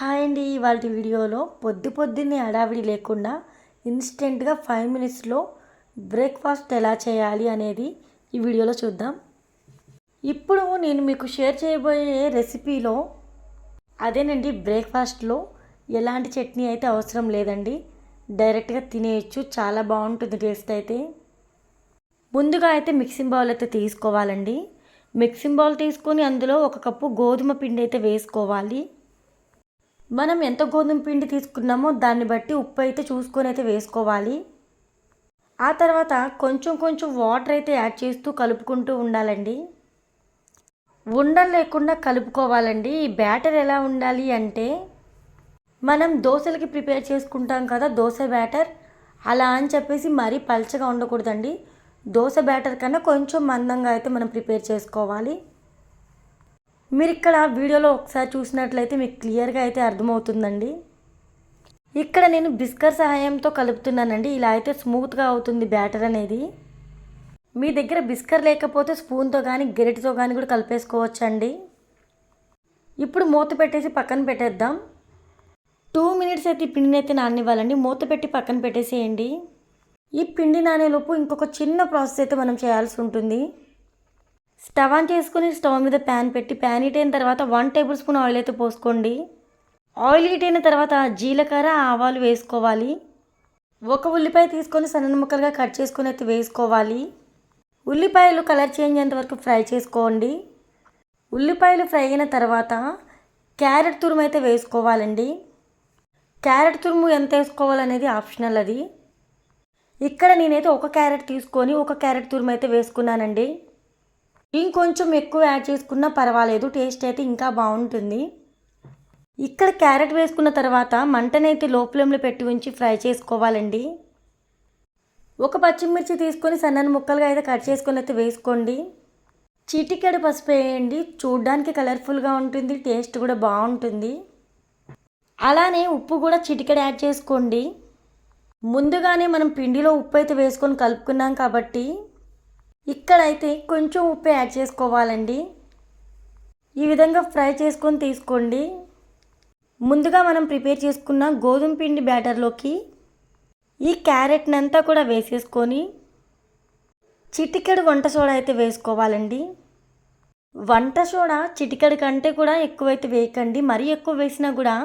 Hi అండి ఇవాళ వీడియోలో పొద్దు పొద్దున్నే హడావిడి లేకుండా ఇన్స్టెంట్గా ఫైవ్ మినిట్స్లో బ్రేక్ఫాస్ట్ ఎలా చేయాలి అనేది ఈ వీడియోలో చూద్దాం. ఇప్పుడు నేను మీకు షేర్ చేయబోయే రెసిపీలో అదేనండి బ్రేక్ఫాస్ట్లో ఎలాంటి చట్నీ అయితే అవసరం లేదండి. డైరెక్ట్గా తినేయచ్చు చాలా బాగుంటుంది టేస్ట్ అయితే. ముందుగా అయితే మిక్సింగ్ బౌల్ అయితే తీసుకోవాలండి. మిక్సింగ్ బౌల్ తీసుకొని అందులో ఒక కప్పు గోధుమ పిండి అయితే వేసుకోవాలి. మనం ఎంత గోధుమ పిండి తీసుకున్నామో దాన్ని బట్టి ఉప్పు అయితే చూసుకొని అయితే వేసుకోవాలి. ఆ తర్వాత కొంచెం కొంచెం వాటర్ అయితే యాడ్ చేస్తూ కలుపుకుంటూ ఉండాలండి. ఉండలు లేకుండా కలుపుకోవాలండి. ఈ బ్యాటర్ ఎలా ఉండాలి అంటే మనం దోశలకి ప్రిపేర్ చేసుకుంటాం కదా దోశ బ్యాటర్. అలా అని చెప్పేసి మరీ పల్చగా ఉండకూడదండి. దోశ బ్యాటర్ కన్నా కొంచెం మందంగా అయితే మనం ప్రిపేర్ చేసుకోవాలి. మీరు ఇక్కడ వీడియోలో ఒకసారి చూసినట్లయితే మీకు క్లియర్గా అయితే అర్థమవుతుందండి. ఇక్కడ నేను బిస్కర్ సహాయంతో కలుపుతున్నానండి. ఇలా అయితే స్మూత్గా అవుతుంది బ్యాటర్ అనేది. మీ దగ్గర బిస్కర్ లేకపోతే స్పూన్తో కానీ గెరిటితో కానీ కూడా కలిపేసుకోవచ్చండి. ఇప్పుడు మూత పెట్టేసి పక్కన పెట్టేద్దాం. టూ మినిట్స్ అయితే ఈ పిండిని అయితే నాననివ్వాలండి మూత పెట్టి పక్కన పెట్టేసేయండి. ఈ పిండి నానేలోపు ఇంకొక చిన్న ప్రాసెస్ అయితే మనం చేయాల్సి ఉంటుంది. స్టవ్ ఆన్ చేసుకుని స్టవ్ మీద ప్యాన్ పెట్టి ప్యాన్ హీట్ అయిన తర్వాత వన్ టేబుల్ స్పూన్ ఆయిల్ అయితే పోసుకోండి. ఆయిల్ హీట్ అయిన తర్వాత జీలకర్ర ఆవాలు వేసుకోవాలి. ఒక ఉల్లిపాయ తీసుకొని సన్న ముక్కలుగా కట్ చేసుకుని అయితే వేసుకోవాలి. ఉల్లిపాయలు కలర్ చేంజ్ అయ్యేంత వరకు ఫ్రై చేసుకోండి. ఉల్లిపాయలు ఫ్రై అయిన తర్వాత క్యారెట్ తురుము అయితే వేసుకోవాలండి. క్యారెట్ తురుము ఎంత వేసుకోవాలనేది ఆప్షనల్ అది. ఇక్కడ నేనైతే ఒక క్యారెట్ తీసుకొని ఒక క్యారెట్ తురుము అయితే వేసుకున్నానండి. ఇంకొంచెం ఎక్కువ యాడ్ చేసుకున్నా పర్వాలేదు టేస్ట్ అయితే ఇంకా బాగుంటుంది. ఇక్కడ క్యారెట్ వేసుకున్న తర్వాత మంటనైతే లో ఫ్లేమ్లో పెట్టి ఉంచి ఫ్రై చేసుకోవాలండి. ఒక పచ్చిమిర్చి తీసుకొని సన్నని ముక్కలుగా అయితే కట్ చేసుకొని అయితే వేసుకోండి. చిటికెడు పసుపు వేయండి చూడ్డానికి కలర్ఫుల్గా ఉంటుంది టేస్ట్ కూడా బాగుంటుంది. అలానే ఉప్పు కూడా చిటికెడు యాడ్ చేసుకోండి. ముందుగానే మనం పిండిలో ఉప్పు అయితే వేసుకొని కలుపుకున్నాం కాబట్టి ఇక్కడైతే కొంచెం ఉప్పు యాడ్ చేసుకోవాలండి. ఈ విధంగా ఫ్రై చేసుకొని తీసుకోండి. ముందుగా మనం ప్రిపేర్ చేసుకున్న గోధుమ పిండి బ్యాటర్లోకి ఈ క్యారెట్ని అంతా కూడా వేసేసుకొని చిటికెడు వంట సోడా అయితే వేసుకోవాలండి. వంట సోడా చిటికెడు కంటే కూడా ఎక్కువైతే వేయకండి. మరీ ఎక్కువ వేసినా కూడా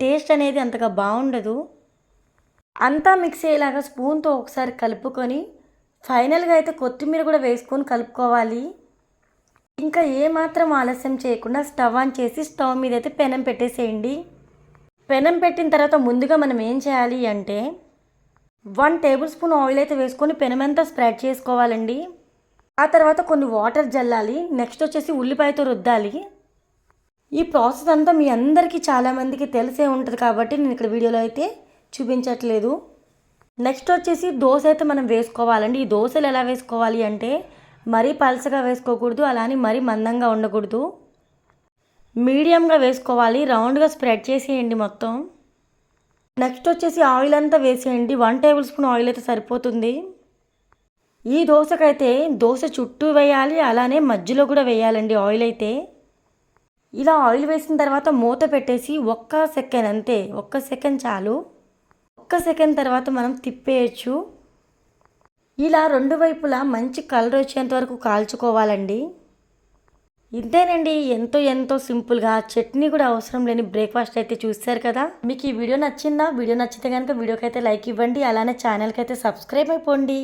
టేస్ట్ అనేది అంతగా బాగుండదు. అంతా మిక్స్ అయ్యేలాగా స్పూన్తో ఒకసారి కలుపుకొని ఫైనల్గా అయితే కొత్తిమీర కూడా వేసుకొని కలుపుకోవాలి. ఇంకా ఏమాత్రం ఆలస్యం చేయకుండా స్టవ్ ఆన్ చేసి స్టవ్ మీద అయితే పెనం పెట్టేసేయండి. పెనం పెట్టిన తర్వాత ముందుగా మనం ఏం చేయాలి అంటే వన్ టేబుల్ స్పూన్ ఆయిల్ అయితే వేసుకొని పెనమంతా స్ప్రెడ్ చేసుకోవాలండి. ఆ తర్వాత కొన్ని వాటర్ జల్లాలి. నెక్స్ట్ వచ్చేసి ఉల్లిపాయతో రుద్దాలి. ఈ ప్రాసెస్ అంతా మీ అందరికీ చాలామందికి తెలిసే ఉంటుంది కాబట్టి నేను ఇక్కడ వీడియోలో అయితే చూపించట్లేదు. నెక్స్ట్ వచ్చేసి దోశ అయితే మనం వేసుకోవాలండి. ఈ దోశలు ఎలా వేసుకోవాలి అంటే మరీ పలసగా వేసుకోకూడదు అలానే మరీ మందంగా ఉండకూడదు. మీడియంగా వేసుకోవాలి రౌండ్గా స్ప్రెడ్ చేసేయండి మొత్తం. నెక్స్ట్ వచ్చేసి ఆయిల్ అంతా వేసేయండి. వన్ టేబుల్ స్పూన్ ఆయిల్ అయితే సరిపోతుంది. ఈ దోశకైతే దోశ చుట్టూ వేయాలి అలానే మధ్యలో కూడా వేయాలండి ఆయిల్ అయితే. ఇలా ఆయిల్ వేసిన తర్వాత మూత పెట్టేసి ఒక్క సెకండ్ అంతే ఒక్క సెకండ్ చాలు. ఒక్క సెకండ్ తర్వాత మనం తిప్పేయచ్చు. ఇలా రెండు వైపులా మంచి కలర్ వచ్చేంత వరకు కాల్చుకోవాలండి. ఇంతేనండి ఎంతో ఎంతో సింపుల్గా చట్నీ కూడా అవసరం లేని బ్రేక్ఫాస్ట్ అయితే చూస్తారు కదా. మీకు ఈ వీడియో నచ్చిందా? వీడియో నచ్చితే కనుక వీడియోకి అయితే లైక్ ఇవ్వండి అలానే ఛానల్కి అయితే సబ్స్క్రైబ్ అయిపోండి.